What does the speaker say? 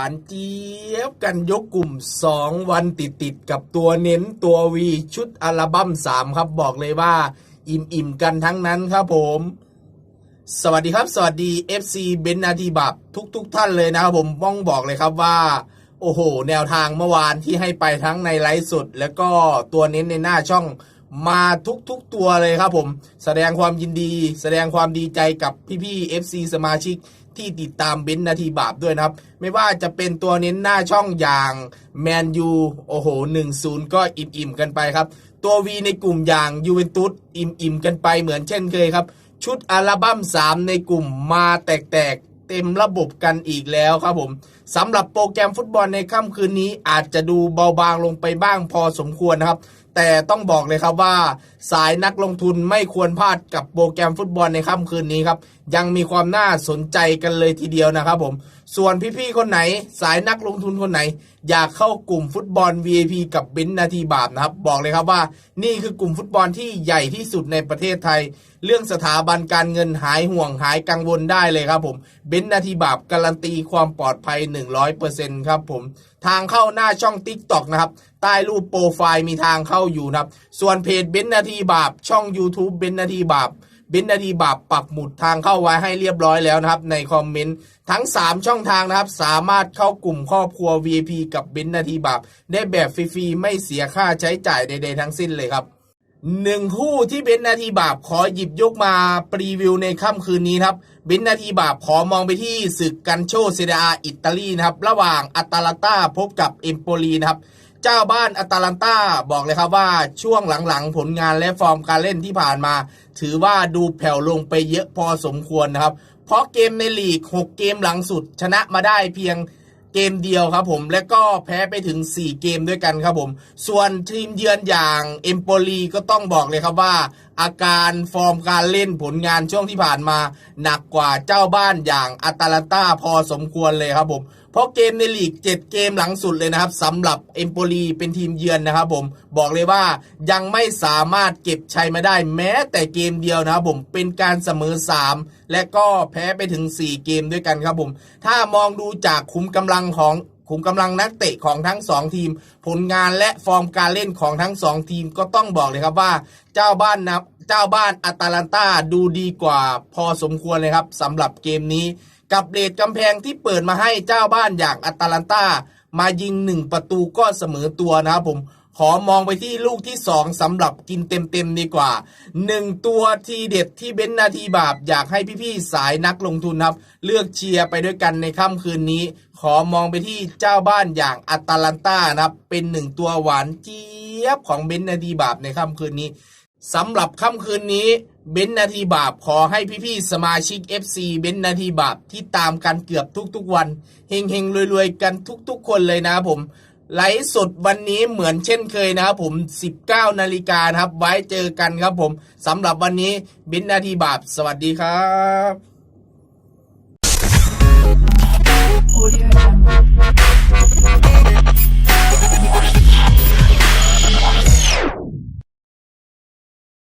านเจี๊ยบกันยกกลุ่ม 2 วันติดติดๆกับตัวเน้นตัววีชุดอัลบั้ม3 ครับบอกเลยว่า อิ่มอิ่มๆกันทั้งนั้นครับผม สวัสดีครับสวัสดี FC เบนนาทีบับทุกทุกท่านเลยนะครับผมต้องบอกเลยครับว่า โอ้โห แนวทางเมื่อวานที่ให้ไปทั้งในไลฟ์สดแล้วก็ตัวเน้นในหน้าช่อง มาทุกๆตัวเลยครับผม แสดงความยินดี แสดงความดีใจกับพี่ๆ FC สมาชิกที่ติดตามเบนนาทีบาปด้วยนะครับ ไม่ว่าจะเป็นตัวเน้นหน้าช่องอย่างแมนยูโอ้โห1-0 ก็อิ่มๆกันไปครับ ตัววีในกลุ่มอย่างยูเวนตุสอิ่มๆกันไปเหมือนเช่นเคยครับ ชุดอัลบั้ม 3 ในกลุ่มมาแตกเต็มระบบกันอีกแล้วครับผมสำหรับโปรแกรมฟุตบอลในค่ำคืนนี้อาจจะดูเบาบางลงไปบ้างพอสมควรนะครับ แต่ต้องบอกเลยครับว่า สายนักลงทุนไม่ควรพลาดกับโปรแกรมฟุตบอลในค่ำคืนนี้ครับ ยังมีความน่าสนใจกันเลยทีเดียวนะครับผม ส่วนพี่ๆคนไหน สายนักลงทุนคนไหน อยากเข้ากลุ่มฟุตบอล VIP กับเบนนาทีบาปนะครับ บอกเลยครับว่า นี่คือกลุ่มฟุตบอลที่ใหญ่ที่สุดในประเทศไทย เรื่องสถาบันการเงินหายห่วงหายกังวลได้เลยครับผมเบนนาทีบาปการันตีความปลอดภัย 100%ครับผม ทางเข้าหน้าช่อง Tik t o อกนะครับ ใต้รูปโปรไฟล์มีทางเข้าอยู่นะครับ ส่วนเพจเบนนาทีบาปช่อง YouTube เบนนาทีบาปเบนนาทีบาปปักหมุดทางเข้าไว้ให้เรียบร้อยแล้วนะครับ ในคอมเมนต์ทั้ง 3 ช่องทางนะครับ สามารถเข้ากลุ่มครอบครัว VIP กับเบนนาทีบาปได้แบบฟรีๆไม่เสียค่าใช้จ่ายใดๆทั้งสิ้นเลยครับหนึ่งคู่ที่เบนนาทีบาปขอหยิบยกมา ปรีวิวในค่ำคืนนี้ครับ บินนาทีบาปขอมองไปที่ศึกกันโชเซเดาอิตาลีนะครับระหว่างอัตาลันตาพบกับเอมโปลีนะครับเจ้าบ้านอัตาลันตาบอกเลยครับว่าช่วงหลังๆ ผลงานและฟอร์มการเล่นที่ผ่านมา ถือว่าดูแผ่วลงไปเยอะพอสมควรนะครับ เพราะเกมในลีก 6 เกมหลังสุด ชนะมาได้เพียงเกมเดียวครับผมและก็แพ้ไปถึง 4 เกมด้วยกันครับผม ส่วนทีมเยือนอย่างเอมโปลีก็ต้องบอกเลยครับว่า อาการฟอร์มการเล่นผลงานช่วงที่ผ่านมา หนักกว่าเจ้าบ้านอย่างอัตาลันตาพอสมควรเลยครับผมเพราะเกมในลีก 7 เกมหลังสุดเลยนะครับสำหรับเอมโปลีเป็นทีมเยือนนะครับผมบอกเลยว่ายังไม่สามารถเก็บชัยมาได้แม้แต่เกมเดียวนะครับผมเป็นการเสมอ 3 และก็แพ้ไปถึง 4 เกมด้วยกันครับผมถ้ามองดูจากคุมกำลังของ ขุมกำลังนักเตะของทั้ง 2 ทีม ผลงานและฟอร์มการเล่นของทั้ง 2 ทีมก็ต้องบอกเลยครับว่า เจ้าบ้านนะเจ้าบ้านอัตแลนตาดูดีกว่าพอสมควรเลยครับสำหรับเกมนี้ กับเรทกำแพงที่เปิดมาให้เจ้าบ้านอย่างอัตแลนตามายิงหนึ่งประตูก็เสมอตัวนะครับผม ขอมองไปที่ลูกที่สองสำหรับกินเต็มๆดีกว่าหนึ่งตัวทีเด็ดที่เบ้นนาทีบาปอยากให้พี่ๆสายนักลงทุนครับ เลือกเชียร์ไปด้วยกันในค่ำคืนนี้ ขอมองไปที่เจ้าบ้านอย่างอัตาลันตานะครับ เป็นหนึ่งตัวหวานเจี๊ยบของเบ้นนาทีบาปในค่ำคืนนี้สำหรับค่ำคืนนี้เบนนาทีบาปขอให้พี่ๆสมาชิก FC เบนนาทีบาปที่ตามกันเกือบทุกๆวันเฮงๆรวยๆกันทุกๆคนเลยนะผม ไลฟ์สดวันนี้เหมือนเช่นเคยนะครับผม 19 นาฬิกานะครับ ไว้เจอกันครับผมสำหรับวันนี้เบนนาทีบาปสวัสดีครับ Audio